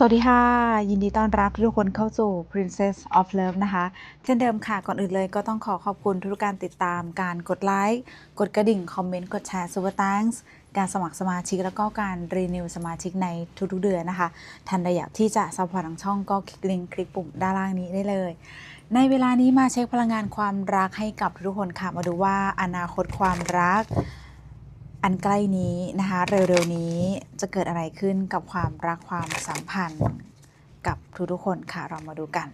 สวัสดีค่ะ ยินดีต้อนรับทุกคนเข้าสู่ Princess of Love นะคะ เช่นเดิมค่ะ ก่อนอื่นเลยก็ต้องขอขอบคุณทุกการติดตามการกดไลค์กดกระดิ่ง คอมเมนต์ กดแชร์ Super Thanks การสมัครสมาชิกแล้วก็การรีนิวสมาชิกในทุกๆเดือนนะคะท่านใดอยากที่จะซัพพอร์ตทางช่องก็คลิกลิงก์คลิกปุ่มด้านล่างนี้ได้เลย ในเวลานี้มาเช็คพลังงานความรักให้กับทุกคนค่ะมาดูว่าอนาคตความรัก อันใกล้นี้นะคะเร็วๆนี้จะเกิดอะไรขึ้นกับความรักความสัมพันธ์กับทุกๆคนค่ะเรามาดูกัน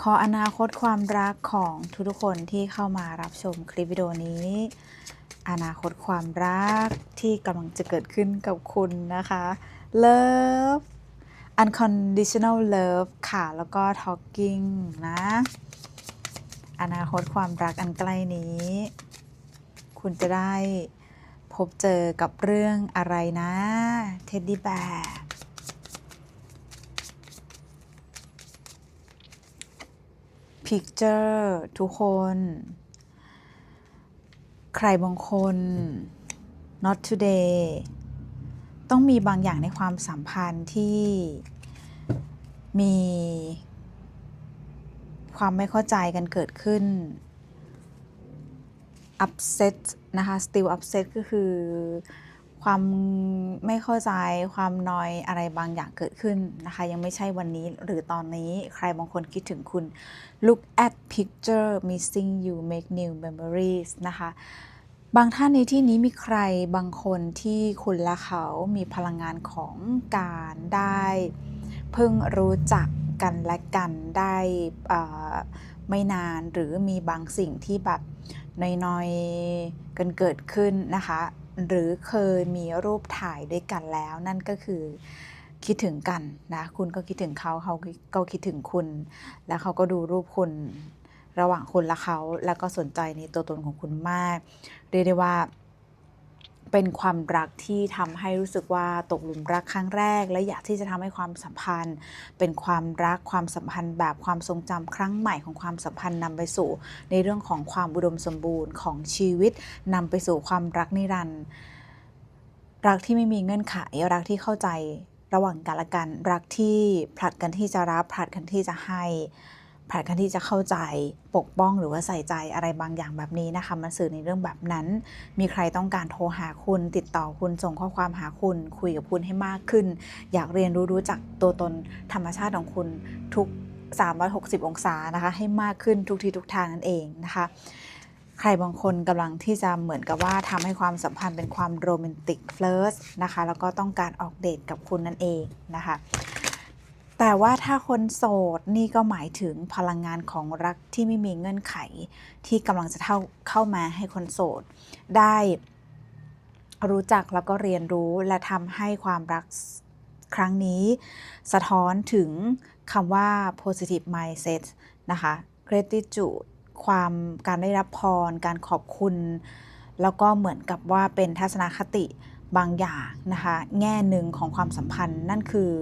ขออนาคตความรักของทุกๆคนที่เข้ามารับชมคลิปวิดีโอนี้ อนาคตความรักที่กำลังจะเกิดขึ้นกับคุณนะคะ love unconditional love ค่ะ แล้วก็ talking นะ อนาคตความรักอันใกล้นี้ คุณจะได้พบเจอกับเรื่องอะไรนะเท็ดดี้แบร์พิกเจอร์ทุกคน ใครบางคน not today ต้องมีบางอย่างในความสัมพันธ์ที่มีความไม่เข้าใจกันเกิดขึ้น upset นะคะ still upset ก็คือความไม่เข้าใจความนอยอะไรบางอย่างเกิดขึ้นนะคะ ยังไม่ใช่วันนี้หรือตอนนี้ใครบางคนคิดถึงคุณ look at picture missing you make new memories นะคะ บางท่านในที่นี้มีใครบางคนที่คุณและเขามีพลังงานของการได้ เพิ่งรู้จักกันและกันได้ไม่นานหรือมีบางสิ่งที่แบบ น้อยๆกันเกิดขึ้นนะคะ หรือเคยมีรูปถ่ายด้วยกันแล้ว นั่นก็คือคิดถึงกันนะคุณก็คิดถึงเขาเขาก็คิดถึงคุณ แล้วเขาก็ดูรูปคุณระหว่างคุณและเขา แล้วก็สนใจในตัวตนของคุณมาก เรียกได้ว่า เป็นความรักที่ทำให้รู้สึกว่าตกหลุมรักครั้งแรก และอยากที่จะทำให้ความสัมพันธ์ เป็นความรักความสัมพันธ์แบบความทรงจำครั้งใหม่ของความสัมพันธ์นำไปสู่ ในเรื่องของความอุดมสมบูรณ์ของชีวิตนำไปสู่ความรักนิรันดร์รักที่ไม่มีเงื่อนไขรักที่เข้าใจระหว่างกันและกัน รักที่ผลัดกันที่จะรับผลัดกันที่จะให้ ผลัดกันที่จะเข้าใจปกป้องหรือว่าใส่ใจอะไรบางอย่างแบบนี้นะคะมันสื่อในเรื่องแบบนั้น มีใครต้องการโทรหาคุณ ติดต่อคุณส่งข้อความหาคุณ คุยกับคุณให้มากขึ้น อยากเรียนรู้รู้จักตัวตนธรรมชาติของคุณทุก 360 องศานะคะให้มากขึ้นทุกทีทุกทางนั่นเองนะคะใครบางคนกำลังที่จะเหมือนกับว่าทำให้ความสัมพันธ์เป็นความโรแมนติกเฟิร์สนะคะ แล้วก็ต้องการออกเดทกับคุณนั่นเองนะคะ แต่ว่าถ้าคนโสดนี่ก็หมายถึงพลังงานของรักที่ไม่มีเงื่อนไข ที่กำลังจะเข้าเข้ามาให้คนโสด ได้รู้จักแล้วก็เรียนรู้และทำให้ความรักครั้งนี้ สะท้อนถึงคำว่า positive mindset นะคะ gratitude ความการได้รับพร การขอบคุณ แล้วก็เหมือนกับว่าเป็นทัศนคติบางอย่างนะคะ แง่หนึ่งของความสัมพันธ์นั่นคือ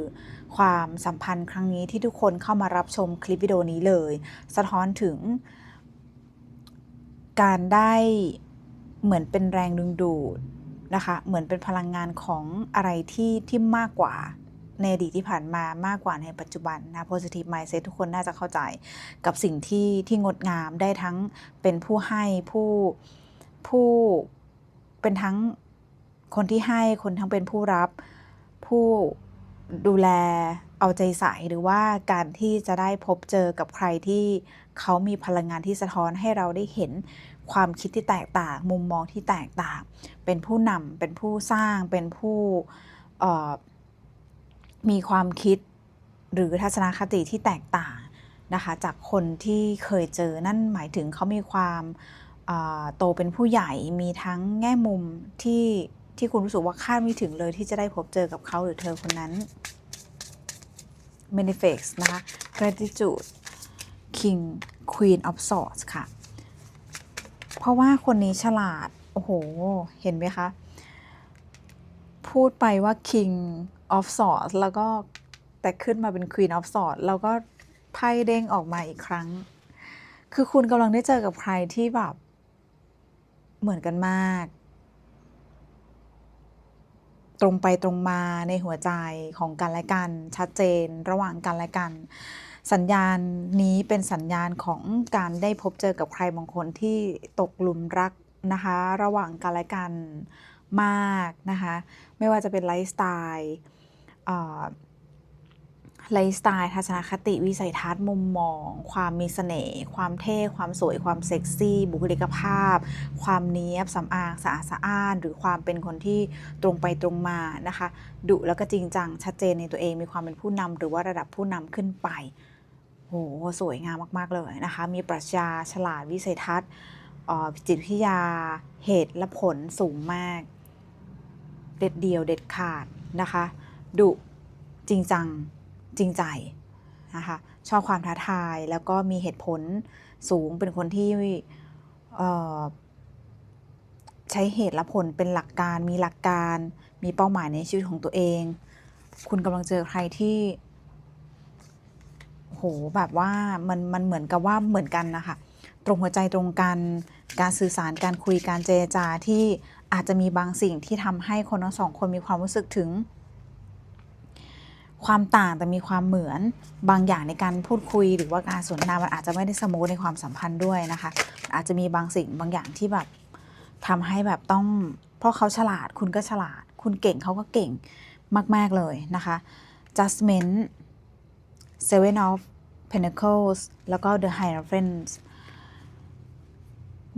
ความสัมพันธ์ครั้งนี้ที่ทุกคนเข้ามารับชมคลิปวิดีโอนี้เลย สะท้อนถึง การได้เหมือนเป็นแรงดึงดูดนะคะ เหมือนเป็นพลังงานของอะไรที่ที่มากกว่าในอดีตที่ผ่านมามากกว่าในปัจจุบันนะ positive mindset ทุกคนน่าจะเข้าใจกับสิ่งที่ที่งดงามได้ทั้งเป็นผู้ให้ผู้ผู้เป็นทั้งคนที่ให้คนทั้งเป็นผู้รับผู้ ดูแลเอาใจใส่หรือว่าการที่จะได้พบเจอกับใครที่เขามีพลังงานที่สะท้อนให้เราได้เห็นความคิดที่แตกต่าง มุมมองที่แตกต่าง เป็นผู้นำเป็นผู้สร้างเป็นผู้มีความคิดหรือทัศนคติที่แตกต่างนะคะจากคนที่เคยเจอนั่นหมายถึงเขามีความโตเป็นผู้ใหญ่มีทั้งแง่มุมที่ ที่คุณรู้สึกว่าคาดไม่ถึงเลยที่จะได้พบเจอกับเขาหรือเธอคนนั้น manifest นะคะ gratitude king queen of swords ค่ะ เพราะว่าคนนี้ฉลาด โอ้โห เห็นไหมคะ พูดไปว่า king of swords แล้วก็แต่ขึ้นมาเป็น queen of swords แล้วก็ไพ่เด้งออกมาอีกครั้ง คือคุณกำลังได้เจอกับใครที่แบบ เหมือนกันมาก ตรงไปตรงมาในหัวใจของกันและกัน ชัดเจนระหว่างกันและกัน สัญญาณนี้เป็นสัญญาณของการได้พบเจอกับใครบางคนที่ตกหลุมรักนะคะ ระหว่างกันและกันมากนะคะ ไม่ว่าจะเป็นไลฟ์สไตล์ ไลฟ์สไตล์ทัศนคติวิสัยทัศน์มุมมอง ความมีเสน่ห์ความเท่ความสวย ความเซ็กซี่ บุคลิกภาพ ความเนี้ยบสำอางสะอาดสะอ้าน หรือความเป็นคนที่ตรงไปตรงมานะคะดุแล้วก็จริงจังชัดเจนในตัวเองมีความเป็นผู้นำหรือว่าระดับผู้นำขึ้นไปโหสวยงามมากๆเลยนะคะ มีปรัชญาฉลาดวิสัยทัศน์จิตวิทยาเหตุและผลสูงมาก เด็ดเดียวเด็ดขาดนะคะดุจริงจัง จริงใจนะคะชอบความท้าทายแล้วก็มีเหตุผลสูงเป็นคนที่ใช้เหตุและผลเป็นหลักการมีหลักการมีเป้าหมายในชีวิตของตัวเอง คุณกำลังเจอใครที่โหแบบว่ามันมันเหมือนกับว่าเหมือนกันนะคะตรงหัวใจตรงกันการสื่อสารการคุยการเจรจาที่อาจจะมีบางสิ่งที่ทำให้คนทั้งสองคนมีความรู้สึกถึง ความต่างแต่มีความเหมือนบางอย่างในการพูดคุย หรือว่าการสนทนามันอาจจะไม่ได้สมูทในความสัมพันธ์ด้วยนะคะ อาจจะมีบางสิ่งบางอย่างที่แบบทำให้แบบต้อง เพราะเขาฉลาดคุณก็ฉลาด คุณเก่งเขาก็เก่งมาก ๆ เลยนะคะ Judgment Seven of Pentacles แล้วก็ The Hierophant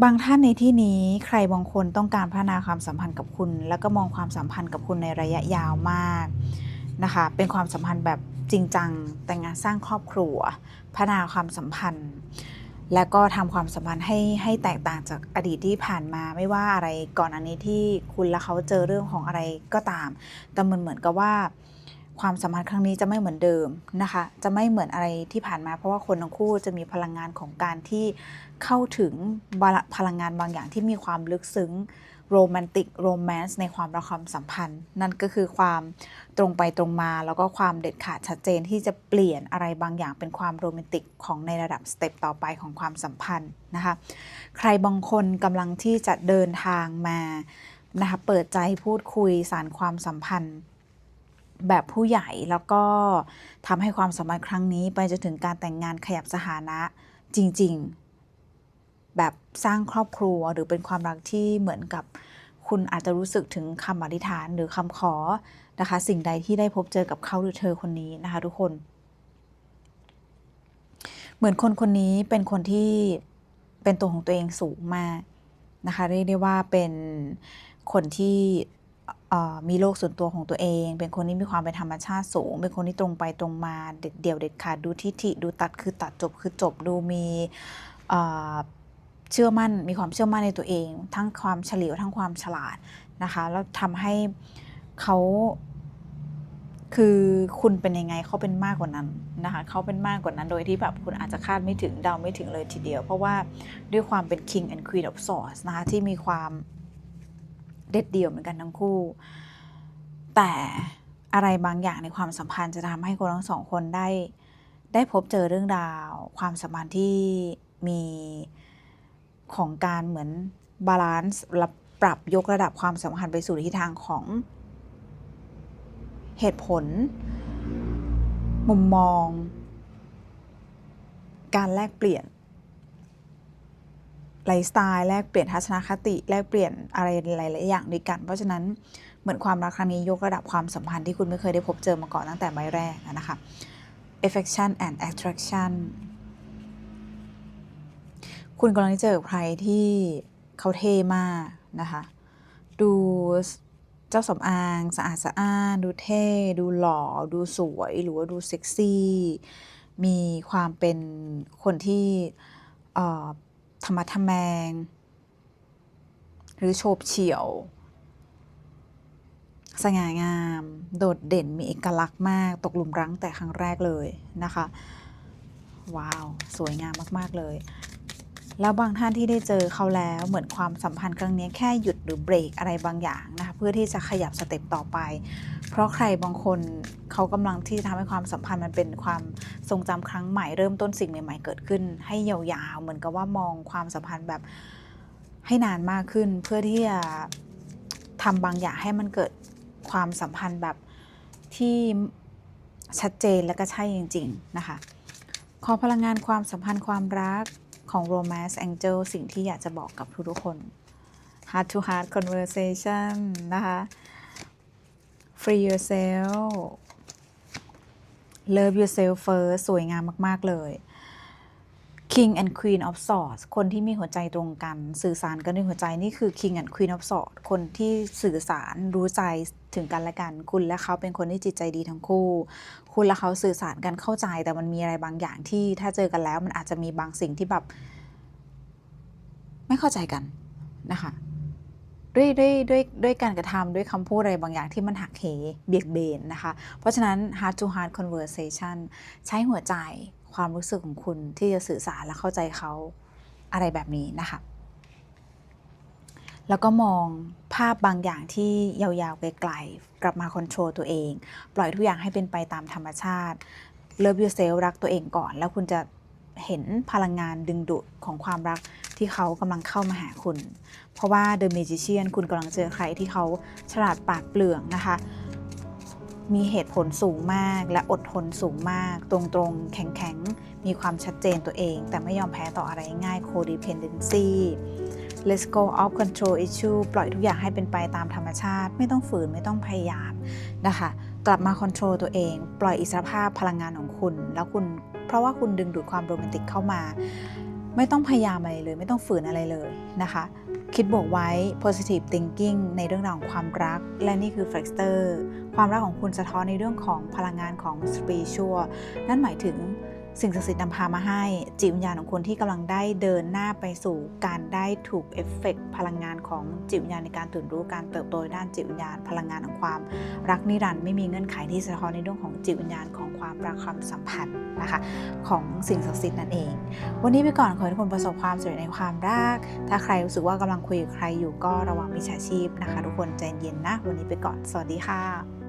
บางท่านในที่นี้ใครบางคนต้องการพัฒนาความสัมพันธ์กับคุณ แล้วก็มองความสัมพันธ์กับคุณในระยะยาวมาก นะคะ เป็นความสัมพันธ์แบบจริงจัง แต่งงานสร้างครอบครัว พัฒนาความสัมพันธ์ แล้วก็ทำความสัมพันธ์ให้ให้แตกต่างจากอดีตที่ผ่านมา ไม่ว่าอะไรก่อนอันนี้ที่คุณและเขาเจอเรื่องของอะไรก็ตาม แต่มันเหมือนกับว่าความสัมพันธ์ครั้งนี้จะไม่เหมือนเดิมนะคะ จะไม่เหมือนอะไรที่ผ่านมา เพราะว่าคนทั้งคู่จะมีพลังงานของการที่เข้าถึงพลังงานบางอย่างที่มีความลึกซึ้ง โรแมนติกโรแมนต์ในความรักความสัมพันธ์ นั่นก็คือความตรงไปตรงมา แล้วก็ความเด็ดขาดชัดเจนที่จะเปลี่ยนอะไรบางอย่างเป็นความโรแมนติกของในระดับสเต็ปต่อไปของความสัมพันธ์นะคะใครบางคนกำลังที่จะเดินทางมานะคะเปิดใจพูดคุยสารความสัมพันธ์แบบผู้ใหญ่แล้วก็ทำให้ความสัมพันธ์ครั้งนี้ไปจนถึงการแต่งงานขยับสถานะจริง ๆ แบบสร้างครอบครัวหรือเป็นความรักที่เหมือนกับคุณอาจจะรู้สึกถึงคำอธิษฐานหรือคำขอนะคะ สิ่งใดที่ได้พบเจอกับเขาหรือเธอคนนี้นะคะทุกคน เหมือนคนคนนี้เป็นคนที่เป็นตัวของตัวเองสูงมากนะคะเรียกได้ว่าเป็นคนที่มีโลกส่วนตัวของตัวเอง เป็นคนที่มีความเป็นธรรมชาติสูง เป็นคนที่ตรงไปตรงมาเด็ดเดี่ยวเด็ดขาดดูทิฐิดูตัดคือตัดจบคือจบดูมี เชื่อมั่นมีความเชื่อมั่นในตัวเอง ทั้งความเฉลียวทั้งความฉลาดนะคะแล้วทำให้เขาคือคุณเป็นยังไงเขาเป็นมากกว่านั้นนะคะเขาเป็นมากกว่านั้นโดยที่แบบคุณอาจจะคาดไม่ถึงเดาไม่ถึงเลยทีเดียว เพราะว่าด้วยความเป็น King and Queen of Swords นะคะที่มีความเด็ดเดี่ยวเหมือนกันทั้งคู่ แต่อะไรบางอย่างในความสัมพันธ์จะทำให้คนทั้งสองคนได้ ได้พบเจอเรื่องราว ความสัมพันธ์ที่มี ของการเหมือนบาลานซ์ปรับยกระดับความสัมพันธ์ไปสู่ทิศทางของ เหตุผล มุมมอง การแลกเปลี่ยนไลฟ์สไตล์แลกเปลี่ยนทัศนคติแลกเปลี่ยนอะไรหลายๆอย่างด้วยกัน เพราะฉะนั้นเหมือนความรักครั้งนี้ยกระดับความสัมพันธ์ที่คุณไม่เคยได้พบเจอมาก่อนตั้งแต่ใบแรกอะนะคะ affection and attraction คุณกำลังเจอใครที่เขาเท่มากนะคะ ดูเจ้าสำอางสะอาดสะอ้านดูเท่ ดูหล่อ ดูสวย หรือว่าดูเซ็กซี่ มีความเป็นคนที่ธรรมะทะแมง หรือโฉบเฉี่ยว สง่างาม โดดเด่นมีเอกลักษณ์มากตกหลุมรักแต่ครั้งแรกเลยนะคะ ว้าว สวยงามมาก ๆ เลย แล้วบางท่านที่ได้เจอเขาแล้วเหมือนความสัมพันธ์ครั้งนี้แค่หยุดหรือเบรกอะไรบางอย่างนะคะเพื่อที่จะขยับสเต็ปต่อไป เพราะใครบางคนเขากำลังที่จะทำให้ความสัมพันธ์มันเป็นความทรงจำครั้งใหม่เริ่มต้นสิ่งใหม่ๆเกิดขึ้น ให้ยาวๆ เหมือนกับว่ามองความสัมพันธ์แบบให้นานมากขึ้น เพื่อที่จะทำบางอย่างให้มันเกิดความสัมพันธ์แบบที่ชัดเจนและก็ใช่จริง ๆ นะคะ ขอพลังงานความสัมพันธ์ความรัก ของ Romance Angel สิ่งที่อยากจะบอกกับทุกๆคน Heart to Heart Conversation นะคะ Free yourself Love yourself first สวยงามมาก ๆ เลย King and Queen of Swords คนที่มีหัวใจตรงกัน สื่อสารกันด้วยหัวใจนี่คือ King and Queen of Swords คนที่สื่อสารรู้ใจถึงกันและกัน คุณและเขาเป็นคนที่จิตใจดีทั้งคู่ คุณและเขาสื่อสารกันเข้าใจ แต่มันมีอะไรบางอย่างที่ถ้าเจอกันแล้ว มันอาจจะมีบางสิ่งที่แบบ ไม่เข้าใจกันนะคะด้วยด้วยด้วยด้วยการกระทำด้วยคำพูดอะไรบางอย่างที่มันหักเหเบียดเบนนะคะ เพราะฉะนั้น heart to heart conversation ใช้หัวใจ ความรู้สึกของคุณที่จะสื่อสารและเข้าใจเขาอะไรแบบนี้นะคะ แล้วก็มองภาพบางอย่างที่ยาวๆไกลๆกลับมาคอนโทรลตัวเอง ปล่อยทุกอย่างให้เป็นไปตามธรรมชาติ Love yourself รักตัวเองก่อน แล้วคุณจะเห็นพลังงานดึงดูดของความรักที่เขากำลังเข้ามาหาคุณ เพราะว่า The Magician คุณกำลังเจอใครที่เขาฉลาดปาดเปรื่องนะคะ มีเหตุผลสูงมากและอดทนสูงมาก ตรงๆ แข็งๆ มีความชัดเจนตัวเอง แต่ไม่ยอมแพ้ต่ออะไรง่าย codependency let's go off control issue ปล่อยทุกอย่างให้เป็นไปตามธรรมชาติ ไม่ต้องฝืนไม่ต้องพยายามนะคะ กลับมาคอนโทรลตัวเอง ปล่อยอิสรภาพพลังงานของคุณ แล้วคุณ เพราะว่าคุณดึงดูดความโรแมนติกเข้ามา ไม่ต้องพยายามอะไรเลย ไม่ต้องฝืนอะไรเลยนะคะ คิดบวกไว้ positive thinking ในเรื่องราวของความรัก และนี่คือ Flexter ความรักของคุณสะท้อนในเรื่องของพลังงานของ spiritual นั่นหมายถึงสิ่งศักดิ์สิทธิ์นำพามาให้ จิตวิญญาณของคุณที่กำลังได้เดินหน้าไปสู่การได้ถูกเอฟเฟกต์พลังงานของจิตวิญญาณในการตื่นรู้การเติบโตด้านจิตวิญญาณ พลังงานของความ รักนิรันดร์ไม่มีเงื่อนไขที่สะท้อนในเรื่องของจิตวิญญาณของ ความรักความสัมพันธ์นะคะของสิ่งศักดิ์สิทธิ์นั่นเอง วันนี้ไปก่อนขอให้ทุกคนประสบความสำเร็จในความรัก ถ้าใครรู้สึกว่ากำลังคุยกับใครอยู่ก็ระวังมิจฉาชีพนะคะ ทุกคนใจเย็นนะ วันนี้ไปก่อน สวัสดีค่ะ